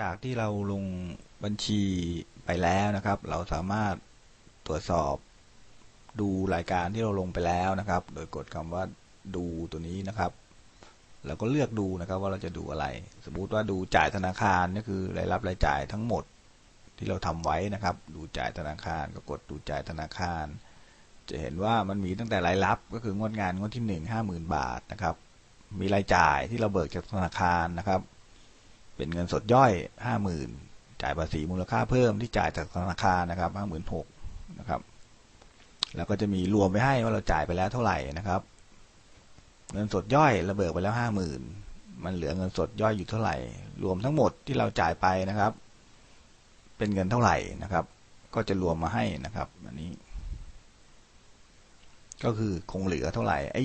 จากที่เราลงบัญชีไปแล้วนะครับ เราสามารถตรวจสอบดูรายการที่เราลงไปแล้วนะครับ โดยกดคำว่าดูตัวนี้นะครับเราก็เลือกดูนะครับว่าเราจะดูอะไร สมมุติว่าดูจ่ายธนาคารนี่คือรายรับรายจ่ายทั้งหมดที่เราทำไว้นะครับ ดูจ่ายธนาคารก็กดดูจ่ายธนาคาร จะเห็นว่ามันมีตั้งแต่รายรับก็คืองวดงานงวดที่หนึ่งห้าหมื่นบาทนะครับ มีรายจ่ายที่เราเบิกจากธนาคารนะครับ เป็นเงินสดย่อยห้าหมื่นจ่ายภาษีมูลค่าเพิ่มที่จ่ายจากธนาคารนะครับห้าหมื่นหกนะครับ แล้วก็จะมีรวมไปให้ว่าเราจ่ายไปแล้วเท่าไหร่นะครับ เงินสดย่อยราเบิกไปแล้วห้าหมื่นมันเหลือเงินสดย่อยอยู่เท่าไหร่ รวมทั้งหมดที่เราจ่ายไปนะครับ เป็นเงินเท่าไหร่นะครับ ก็จะรวมมาให้นะครับ อันนี้ ก็คือคงเหลือเท่าไหร่ไอ้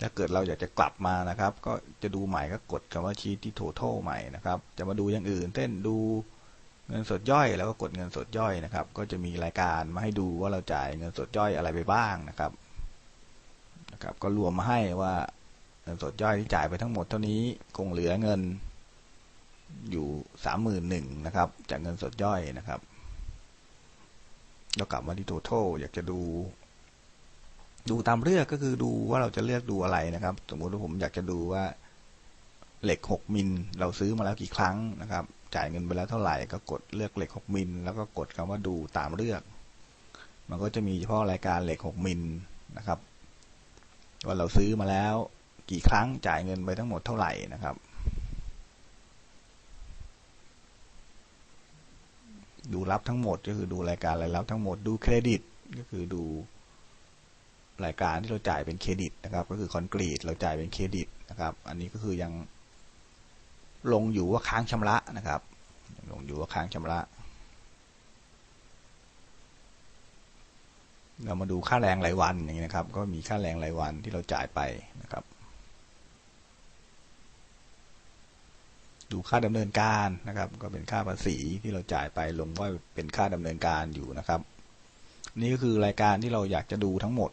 ถ้าเกิดเราอยากจะกลับมานะครับ ก็จะดูใหม่ก็กดคำว่าชีทที่ total ใหม่นะครับ จะมาดูอย่างอื่นเช่นดูเงินสดย่อยแล้วก็กดเงินสดย่อยนะครับ ก็จะมีรายการมาให้ดูว่าเราจ่ายเงินสดย่อยอะไรไปบ้างนะครับนะครับ ก็รวมมาให้ว่าเงินสดย่อยที่จ่ายไปทั้งหมดเท่านี้คงเหลือเงินอยู่สามหมื่นหนึ่งนะครับ จากเงินสดย่อยนะครับเรากลับมาที่ total อยากจะดู ดูตามเลือกก็คือดูว่าเราจะเลือกดูอะไรนะครับ สมมุติว่าผมอยากจะดูว่าเหล็กหกมิล เราซื้อมาแล้วกี่ครั้งนะครับ จ่ายเงินไปแล้วเท่าไหร่ก็กดเลือกเหล็กหกมิล แล้วก็กดคำว่าดูตามเลือก มันก็จะมีเฉพาะรายการเหล็กหกมิลนะครับ ว่าเราซื้อมาแล้วกี่ครั้งจ่ายเงินไปทั้งหมดเท่าไหร่นะครับ ดูรับทั้งหมดก็คือดูรายการรายรับทั้งหมดดูเครดิตก็คือดู รายการที่เราจ่ายเป็นเครดิตนะครับ ก็คือคอนกรีตเราจ่ายเป็นเครดิตนะครับ อันนี้ก็คือยังลงอยู่ว่าค้างชำระนะครับ ลงอยู่ว่าค้างชำระ เรามาดูค่าแรงรายวันอย่างนี้นะครับ ก็มีค่าแรงรายวันที่เราจ่ายไปนะครับ ดูค่าดำเนินการนะครับ ก็เป็นค่าภาษีที่เราจ่ายไปลงว่าเป็นค่าดำเนินการอยู่นะครับ นี่ก็คือรายการที่เราอยากจะดูทั้งหมด